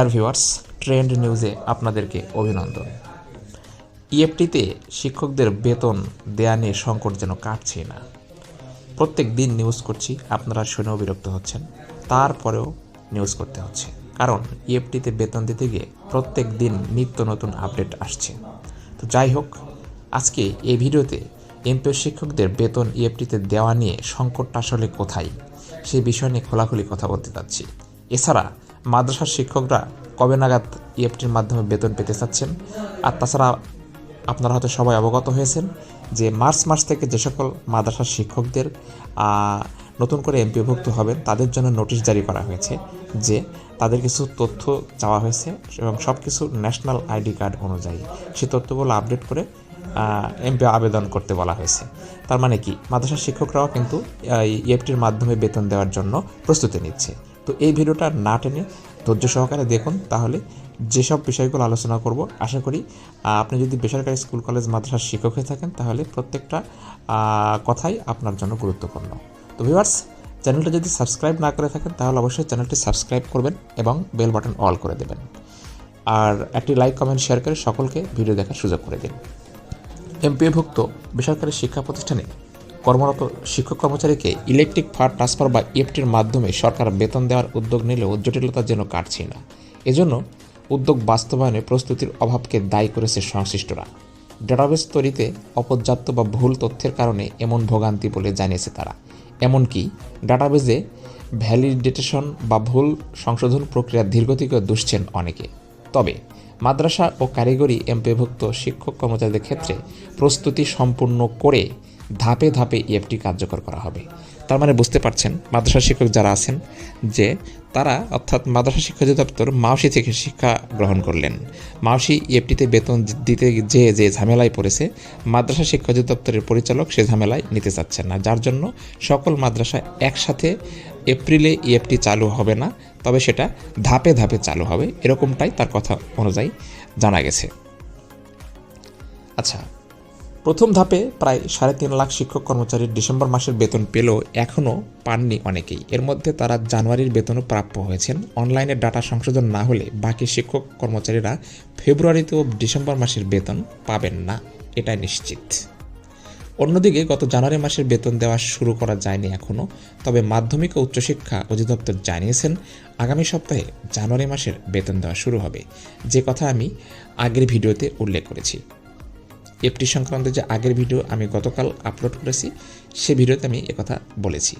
আর viewers, trend নিউজে আপনাদেরকে অভিনন্দন। ইএফটিতে শিক্ষকদের বেতন দেয়া নিয়ে সংকট যেন কাটছে না। প্রত্যেক দিন নিউজ করছি, আপনারা শুনেও বিরক্ত হচ্ছেন। তারপরেও নিউজ করতে হচ্ছে। কারণ ইএফটিতে বেতন দিতে গিয়ে প্রত্যেক দিন নিত্য নতুন আপডেট আসছে। তো যাই হোক, আজকে এই ভিডিওতে এমপিও শিক্ষকদের বেতন ইএফটিতে দেওয়া নিয়ে সংকটটা আসলে কোথায় সেই বিষয় নিয়ে খোলাখুলি কথা বলতে চাচ্ছি এছাড়া মাদ্রাসার শিক্ষকরা কবে নাগাদ ইএফটির মাধ্যমে বেতন পেতে চাচ্ছেন? আর তাছাড়া আপনারা হয়তো সবাই অবগত হয়েছেন যে মার্চ মাস থেকে যে সকল মাদ্রাসার শিক্ষকদের নতুন করে এমপিভুক্ত হবেন, তাদের জন্য নোটিশ জারি করা হয়েছে যে তাদের কিছু তথ্য চাওয়া হয়েছে এবং সব কিছু ন্যাশনাল আইডি কার্ড অনুযায়ী সেই তথ্যগুলো আপডেট করে এমপি আবেদন করতে বলা হয়েছে। তার মানে কি? মাদ্রাসার শিক্ষকরাও কিন্তু এই ইএফটির মাধ্যমে বেতন দেওয়ার জন্য প্রস্তুতি নিচ্ছে। তো এই ভিডিওটা না টেনে ধৈর্য সহকারে দেখুন, তাহলে যেসব বিষয়গুলো আলোচনা করব, আশা করি আপনি যদি বেসরকারি স্কুল, কলেজ, মাদ্রাসার শিক্ষক হয়ে থাকেন, তাহলে প্রত্যেকটা কথাই আপনার জন্য গুরুত্বপূর্ণ। তো ভিউয়ার্স, চ্যানেলটা যদি সাবস্ক্রাইব না করে থাকেন, তাহলে অবশ্যই চ্যানেলটি সাবস্ক্রাইব করবেন এবং বেল বাটন অল করে দেবেন। আর একটি লাইক, কমেন্ট, শেয়ার করে সকলকে ভিডিও দেখার সুযোগ করে দিন। এমপিএভুক্ত বেসরকারি শিক্ষা প্রতিষ্ঠানে কর্মরত শিক্ষক কর্মচারীকে ইলেকট্রিক ফার ট্রান্সফার বা ইএফটির মাধ্যমে সরকার বেতন দেওয়ার উদ্যোগ নিলেও জটিলতা যেন কাটছে না। এজন্য উদ্যোগ বাস্তবায়নে প্রস্তুতির অভাবকে দায়ী করেছে সংশ্লিষ্টরা। ডেটাবেস তৈরিতে অপর্যাপ্ত বা ভুল তথ্যের কারণে এমন ভোগান্তি বলে জানিয়েছে তারা। এমনকি ডাটাবেজে ভ্যালিডেটেশন বা ভুল সংশোধন প্রক্রিয়া ধীরগতিকে দুষছেন অনেকে। তবে মাদ্রাসা ও কারিগরি এমপিভুক্ত শিক্ষক কর্মচারীদের ক্ষেত্রে প্রস্তুতি সম্পূর্ণ করে ধাপে ধাপে ইএফটি কার্যকর করা হবে। তার মানে বুঝতে পারছেন মাদ্রাসা শিক্ষক যারা আছেন যে তারা অর্থাৎ মাদ্রাসা শিক্ষা অধিদপ্তর মাওসি থেকে শিক্ষা গ্রহণ করলেন। মাওসি ইএফটিতে বেতন দিতে যে যে ঝামেলায় পড়েছে, মাদ্রাসা শিক্ষা অধিদপ্তরের পরিচালক সে ঝামেলায় নিতে চাচ্ছেন না। যার জন্য সকল মাদ্রাসা একসাথে এপ্রিলে ইএফটি চালু হবে না, তবে সেটা ধাপে ধাপে চালু হবে। এরকমটাই তার কথা অনুযায়ী জানা গেছে। আচ্ছা প্রথম ধাপে প্রায় সাড়ে তিন লাখ শিক্ষক কর্মচারীর ডিসেম্বর মাসের বেতন পেলেও এখনও পাননি অনেকেই। এর মধ্যে তারা জানুয়ারির বেতনও প্রাপ্য হয়েছেন। অনলাইনে ডাটা সংশোধন না হলে বাকি শিক্ষক কর্মচারীরা ফেব্রুয়ারিতেও ডিসেম্বর মাসের বেতন পাবেন না। এটাই নিশ্চিত। অন্যদিকে গত জানুয়ারি মাসের বেতন দেওয়া শুরু করা যায়নি এখনও তবে মাধ্যমিক ও উচ্চশিক্ষা অধিদপ্তর জানিয়েছেন, আগামী সপ্তাহে জানুয়ারি মাসের বেতন দেওয়া শুরু হবে। যে কথা আমি আগের ভিডিওতে উল্লেখ করেছি। এফটি সংক্রান্ত যে আগের ভিডিও আমি গতকাল আপলোড করেছি, সে ভিডিওতে আমি একথা বলেছি।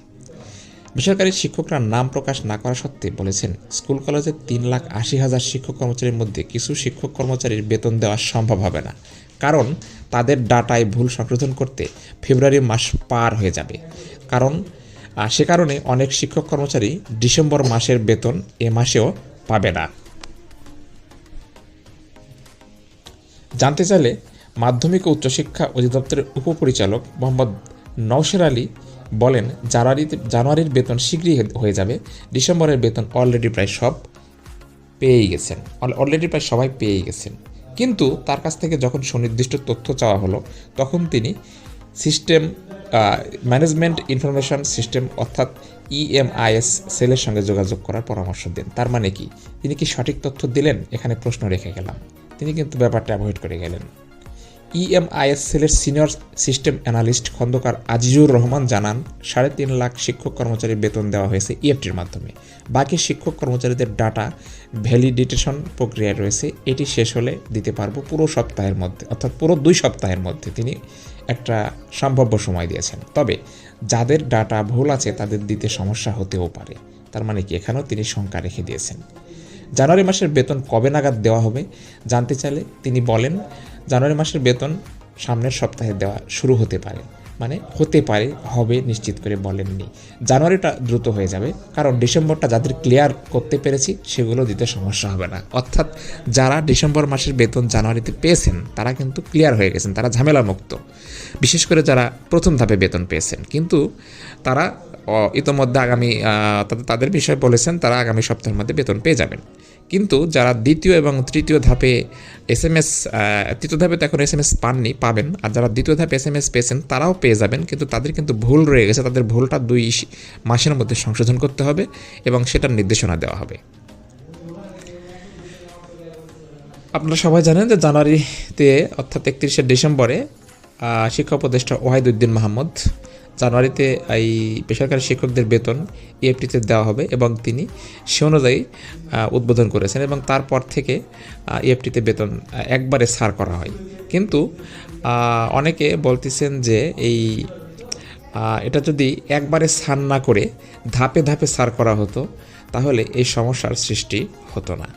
বেসরকারি শিক্ষকরা নাম প্রকাশ না করা সত্ত্বে বলেছেন, স্কুল কলেজের তিন লাখ আশি হাজার শিক্ষক কর্মচারীর মধ্যে কিছু শিক্ষক কর্মচারীর বেতন দেওয়া সম্ভব হবে না। কারণ তাদের ডাটায় ভুল সংশোধন করতে ফেব্রুয়ারি মাস পার হয়ে যাবে। কারণ সে কারণে অনেক শিক্ষক কর্মচারী ডিসেম্বর মাসের বেতন এ মাসেও পাবে না। জানতে চাইলে মাধ্যমিক ও উচ্চশিক্ষা অধিদপ্তরের উপপরিচালক মোহাম্মদ নওশের আলী বলেন, জানুয়ারিতে জানুয়ারির বেতন শীঘ্রই হয়ে যাবে। ডিসেম্বরের বেতন অলরেডি প্রায় সব পেয়েই গেছেন। অলরেডি প্রায় সবাই পেয়েই গেছেন। কিন্তু তার কাছ থেকে যখন সুনির্দিষ্ট তথ্য চাওয়া হলো, তখন তিনি সিস্টেম ম্যানেজমেন্ট ইনফরমেশন সিস্টেম অর্থাৎ E ইএমআইএস সেলের সঙ্গে যোগাযোগ করার পরামর্শ দেন। তার মানে কি? তিনি কি সঠিক তথ্য দিলেন? এখানে প্রশ্ন রেখে গেলাম। তিনি কিন্তু ব্যাপারটা অ্যাভয়েড করে গেলেন। E ইএমআইএস সেলের senior system analyst Khandaker Azizur Rahman জানান, সাড়ে তিন লাখ শিক্ষক কর্মচারীর বেতন দেওয়া হয়েছে ইএফটির মাধ্যমে। বাকি শিক্ষক কর্মচারীদের ডাটা ভ্যালিডেটেশন প্রক্রিয়ায় রয়েছে। এটি শেষ হলে দিতে পারব পুরো সপ্তাহের মধ্যে, অর্থাৎ পুরো দুই সপ্তাহের মধ্যে তিনি একটা সম্ভাব্য সময় দিয়েছেন। তবে যাদের ডাটা ভুল আছে তাদের দিতে সমস্যা হতেও পারে। তার মানে কি? এখানেও তিনি শঙ্কা রেখে দিয়েছেন। জানুয়ারি মাসের বেতন কবে নাগাদ দেওয়া হবে জানতে চাইলে তিনি বলেন জানুয়ারি মাসের বেতন সামনের সপ্তাহে দেওয়া শুরু হতে পারে। মানে হতে পারে, হবে নিশ্চিত করে বলেননি। জানুয়ারিটা দ্রুত হয়ে যাবে, কারণ ডিসেম্বরটা যাদের ক্লিয়ার করতে পেরেছি, সেগুলো দিতে সমস্যা হবে না। অর্থাৎ যারা ডিসেম্বর মাসের বেতন জানুয়ারিতে পেয়েছেন, তারা কিন্তু ক্লিয়ার হয়ে গেছেন, তারা ঝামেলা মুক্ত বিশেষ করে যারা প্রথম ধাপে বেতন পেয়েছেন, কিন্তু তারা ইতোমধ্যে আগামী তাদের বিষয়ে বলেছেন, তারা আগামী সপ্তাহের মধ্যে বেতন পেয়ে যাবেন। কিন্তু যারা দ্বিতীয় এবং তৃতীয় ধাপে এস এম এস তৃতীয় ধাপে তো এখন এস এম এস পাননি, পাবেন। আর যারা দ্বিতীয় ধাপে এস এম এস পেয়েছেন, তারাও পেয়ে যাবেন। কিন্তু তাদের কিন্তু ভুল রয়ে গেছে। তাদের ভুলটা দুই মাসের মধ্যে সংশোধন করতে হবে এবং সেটার নির্দেশনা দেওয়া হবে। আপনারা সবাই জানেন যে জানুয়ারিতে, অর্থাৎ একত্রিশে ডিসেম্বরে শিক্ষা উপদেষ্টা ওয়াহিদুদ্দিন মাহমুদ জানুয়ারিতে এই বেসরকারি শিক্ষকদের বেতন ইএফটিতে দেওয়া হবে এবং তিনি সে অনুযায়ী উদ্বোধন করেছেন এবং তারপর থেকে ইএফটিতে বেতন একবারে সার করা হয়। কিন্তু অনেকে বলতেছেন যে এই এটা যদি একবারে সার না করে ধাপে ধাপে সার করা হতো, তাহলে এই সমস্যার সৃষ্টি হতো না।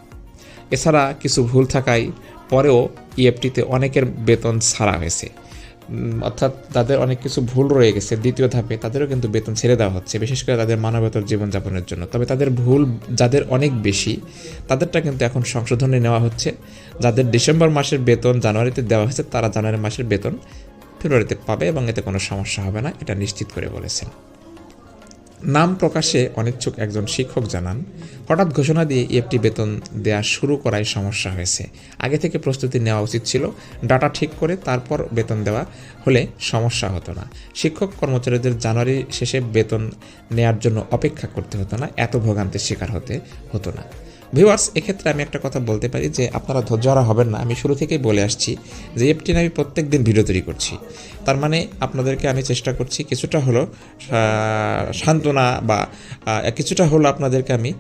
এছাড়া কিছু ভুল থাকায় পরেও ইএফটিতে অনেকের বেতন ছাড়া হয়েছে। অর্থাৎ তাদের অনেক কিছু ভুল রয়ে গেছে, দ্বিতীয় ধাপে তাদেরও কিন্তু বেতন ছেড়ে দেওয়া হচ্ছে, বিশেষ করে তাদের মানবতর জীবনযাপনের জন্য। তবে তাদের ভুল যাদের অনেক বেশি, তাদেরটা কিন্তু এখন সংশোধনে নেওয়া হচ্ছে। যাদের ডিসেম্বর মাসের বেতন জানুয়ারিতে দেওয়া হয়েছে, তারা জানুয়ারি মাসের বেতন ফেব্রুয়ারিতে পাবে এবং এতে কোনো সমস্যা হবে না, এটা নিশ্চিত করে বলেছেন। নাম প্রকাশে অনিচ্ছুক একজন শিক্ষক জানান, হঠাৎ ঘোষণা দিয়ে ইএফটি বেতন দেয়া শুরু করায় সমস্যা হয়েছে। আগে থেকে প্রস্তুতি নেওয়া উচিত ছিল, ডাটা ঠিক করে তারপর বেতন দেওয়া হলে সমস্যা হতো না। শিক্ষক কর্মচারীদের জানুয়ারি শেষে বেতন নেয়ার জন্য অপেক্ষা করতে হতো না, এত ভোগান্তির শিকার হতে হতো না। ভিউয়ার্স এক্ষেত্রে আমি একটা কথা বলতে পারি যে আপনারা ধৈর্যহারা হবেন না। আমি শুরু থেকেই বলে আসছি যে এফটি আমি প্রত্যেক দিন ভিডিও তৈরি করছি। তার মানে আপনাদেরকে আমি চেষ্টা করছি কিছুটা হলো সান্ত্বনা বা কিছুটা হলো আপনাদেরকে আমি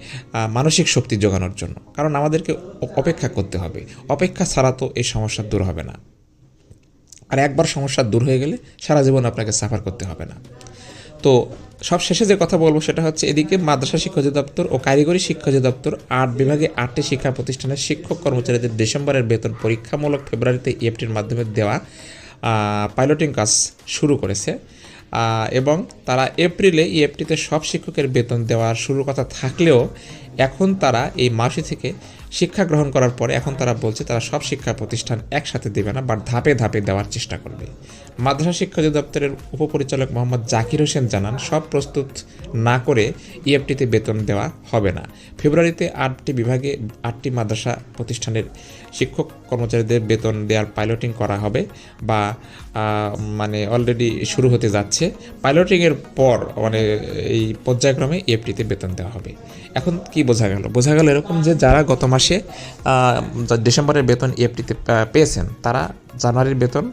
মানসিক শক্তি যোগানোর জন্য। কারণ আমাদেরকে অপেক্ষা করতে হবে। অপেক্ষা ছাড়া তো এই সমস্যা দূর হবে না। আর একবার সমস্যা দূর হয়ে গেলে সারা জীবন আপনাকে সাফার করতে হবে না। তো সব শেষে যে কথা বলব সেটা হচ্ছে এদিকে মাদ্রাসা শিক্ষা অধিদপ্তর ও কারিগরি শিক্ষা অধিদপ্তর আট বিভাগে আটটি শিক্ষা প্রতিষ্ঠানের শিক্ষক কর্মচারীদের ডিসেম্বরের বেতন পরীক্ষামূলক ফেব্রুয়ারিতে ইএফটির মাধ্যমে দেওয়া পাইলটিং কাজ শুরু করেছে। এবং তারা এপ্রিলে ইএফটিতে সব শিক্ষকের বেতন দেওয়ার শুরুর কথা থাকলেও এখন তারা এই মাসে থেকে শিক্ষা গ্রহণ করার পরে এখন তারা বলছে তারা সব শিক্ষা প্রতিষ্ঠান একসাথে দেবে না বা ধাপে ধাপে দেওয়ার চেষ্টা করবে। মাদ্রাসা শিক্ষা অধিদপ্তরের উপপরিচালক মোহাম্মদ জাকির হোসেন জানান, সব প্রস্তুত না করে ইএফটিতে বেতন দেওয়া হবে না। ফেব্রুয়ারিতে আটটি বিভাগে আটটি মাদ্রাসা প্রতিষ্ঠানের শিক্ষক কর্মচারীদের বেতন দেওয়ার পাইলটিং করা হবে বা মানে অলরেডি শুরু হতে যাচ্ছে। পাইলটিংয়ের পর মানে এই পর্যায়ক্রমে ইএফটিতে বেতন দেওয়া হবে। এখন কি বোঝা গেল। বোঝা গেল এরকম যে যারা গত মাসে ডিসেম্বরের বেতন ইএফটিতে পেয়েছেন, তারা জানুয়ারির বেতন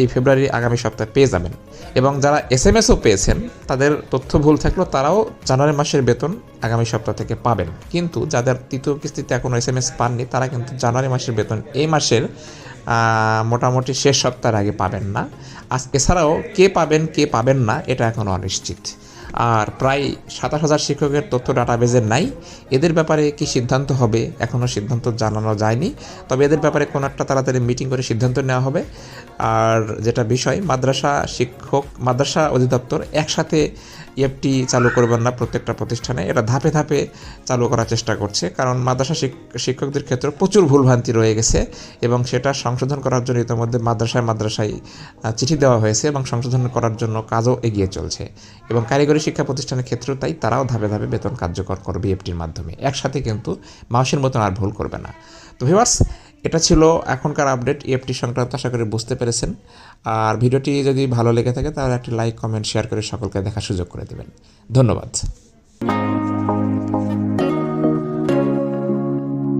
এই ফেব্রুয়ারি আগামী সপ্তাহে পেয়ে যাবেন। এবং যারা এস এম এসও পেয়েছেন, তাদের তথ্য ভুল থাকলেও তারাও জানুয়ারি মাসের বেতন আগামী সপ্তাহ থেকে পাবেন। কিন্তু যাদের তৃতীয় কিস্তিতে এখনও এস এম এস পাননি, তারা কিন্তু জানুয়ারি মাসের বেতন এই মাসের মোটামুটি শেষ সপ্তাহের আগে পাবেন না। আজ এছাড়াও কে পাবেন কে পাবেন না, এটা এখনও অনিশ্চিত। আর প্রায় সাতাশ হাজার শিক্ষকের তথ্য ডাটাবেজের নাই। এদের ব্যাপারে কি সিদ্ধান্ত হবে এখনও সিদ্ধান্ত জানানো যায়নি। তবে এদের ব্যাপারে কোনো একটা তাড়াতাড়ি মিটিং করে সিদ্ধান্ত নেওয়া হবে। আর যেটা বিষয়, মাদ্রাসা শিক্ষক, মাদ্রাসা অধিদপ্তর একসাথে ইএফটি চালু করবেন না প্রত্যেকটা প্রতিষ্ঠানে। এটা ধাপে ধাপে চালু করার চেষ্টা করছে, কারণ মাদ্রাসা শিক- শিক্ষকদের ক্ষেত্রে প্রচুর ভুলভ্রান্তি রয়ে গেছে এবং সেটা সংশোধন করার জন্য ইতিমধ্যে মাদ্রাসায় মাদ্রাসায় চিঠি দেওয়া হয়েছে এবং সংশোধন করার জন্য কাজও এগিয়ে চলছে। এবং কারিগরি শিক্ষা প্রতিষ্ঠানের ক্ষেত্রেও তাই তারাও ধাপে ধাপে বেতন কার্যকর করবে ইএফটির মাধ্যমে। একসাথে কিন্তু মাসের মতন আর ভুল করবে না। তো ভিভার্স এটা ছিল এখনকার আপডেট ইএফটি সংক্রান্ত, আশা করি বুঝতে পেরেছেন। আর ভিডিওটি যদি ভালো লেগে থাকে, তাহলে একটি লাইক, কমেন্ট, শেয়ার করে সকলকে দেখার সুযোগ করে দেবেন। ধন্যবাদ।